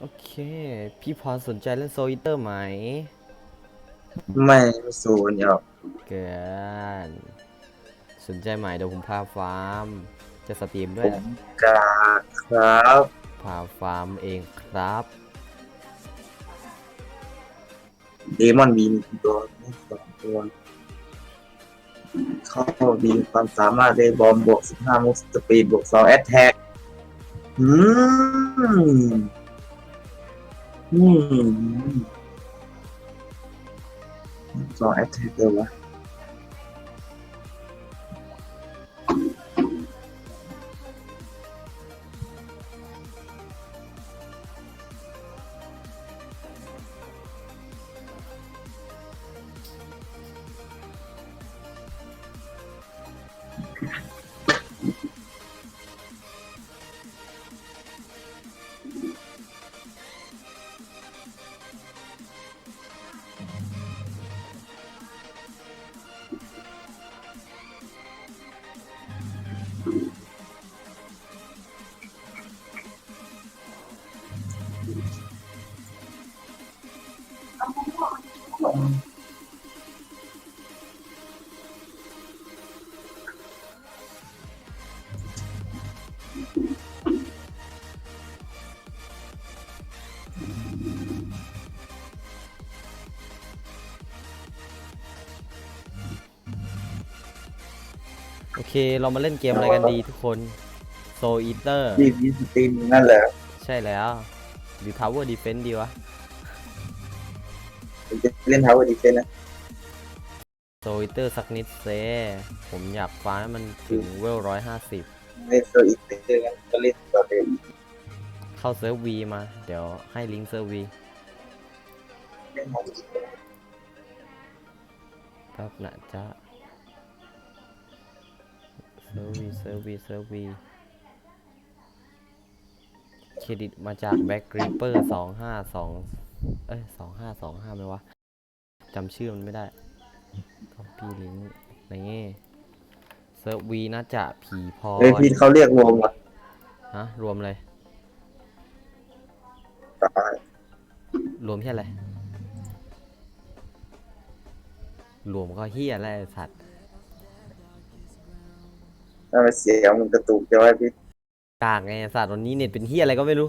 โอเค พี่พรสนใจเล่นโซอิเตอร์ไหม ไม่ไม่สูนหรอกเกินสนใจไหมเดี๋ยวผมพาฟาร์ม จะสตรีมด้ผวยมนะกราครับพาฟาร์มเองครับเดมอนมีหนึ่งตัวไม่สองตัวเข้าดีความสามารถได้บอมบวกสิบห้ามุกสปีดบวกสองแอตแทกอืม อืมสองแโอเค เรามาเล่นเกมอะไรกันดีทุกคน โซอิเตอร์รีวิวสตรีมนั่นแหละ ใช่แล้ว หรือ Tower Defense ดีวะผมจะเล่นทาวเวอร์ดีเฟนนะโซอิเตอร์สักนิดเซผมอยากฟ้าให้มันถึงเวลร้อยห้าสิบเล่นโซอีกเล่นก็เล่นต่อเดิมเข้าเซิร์ฟวีมา เดี๋ยวให้ลิงก์เซิร์ฟวีเล่นของแป๊บนะจ๊ะเซิร์ฟวีเซิร์ฟวีเซิร์ฟวีเค รดิตมาจากแบ็กกริปเปอร์สองห้าสองเอ้ยสองห้าสองห้าไหมวะจำชื่อมันไม่ได้ copy link นี่เซิร์ฟวีน่าจะผีพอเฮ้ยพี่เขาเรียกวงอะฮะรวมเลย ตายรวมแค่อะไร รวมก็เฮียอะไรไอ้สัตว์ ถ้ามันเสียงมันกระตุกจะไว้พี่ กากไงไอ้สัตว์วันนี้เน็ตเป็นเฮียอะไรก็ไม่รู้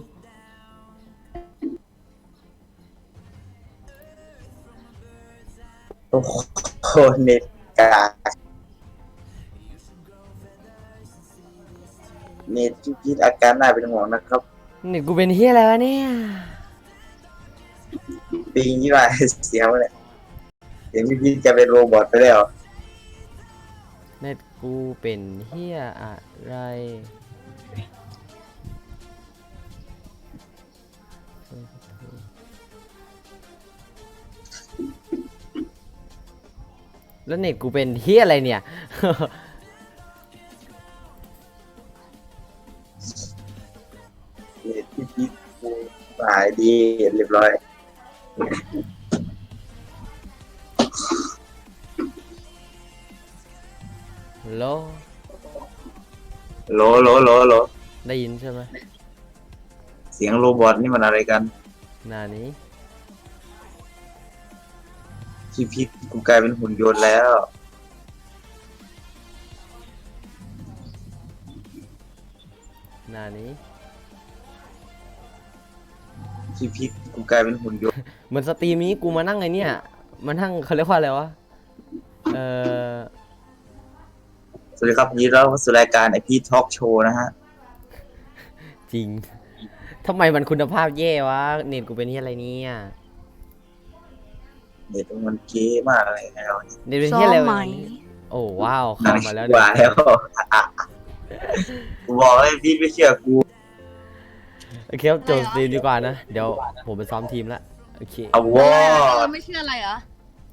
โอ้โหเน็ตกากเน็ตคิดอาการน่าเป็นห่วงนะครับเน็ตกูเป็นเฮียอะไรวะเนี่ยปีนี้ว่าเสียงเลยเห็นพี่พีจะเป็นโรบอทไปแล้ว เน็ตกูเป็นเฮียอะไร แล้วเน็ตกูเป็นเฮียอะไรเนี่ยเน็ตพี่พีกูหายดีเรียบร้อยโลโหลโหลโหลโหลได้ยินใช่ไหมเสียงโรบอทนี่มันอะไรกัน หนานี้ พี่พีกูกลายเป็นหุ่นยนต์แล้ว หนานี้ พี่พีกูกลายเป็นหุ่นยนต์ เหมือนสตรีมนี้กูมานั่งไงเนี่ย มานั่งเขาเรียกว่าอะไรวะ เอ่อ สวัสดีครับยินดีต้อนรับเข้าสู่รายการไอพีทอล์กโชว์นะฮะ จริง ทำไมมันคุณภาพแย่วะ เน็ตกูเป็นที่อะไรเนี่ย เน็ตมันเก๋มากเลยนะเราเน็ตเป็นซ้อที่มอะไรไหมวะโอ้ว้าวเข้ามาแล้วกว่าแล้วกูบอกให้พี่ไม่เชื่อกูโอเคครับจบสตรีมดีกว่านะ เดี๋ยวผมไปซ้อมทีมละโอเคเอาวอเอดอไม่เชื่ออะไรเหรอ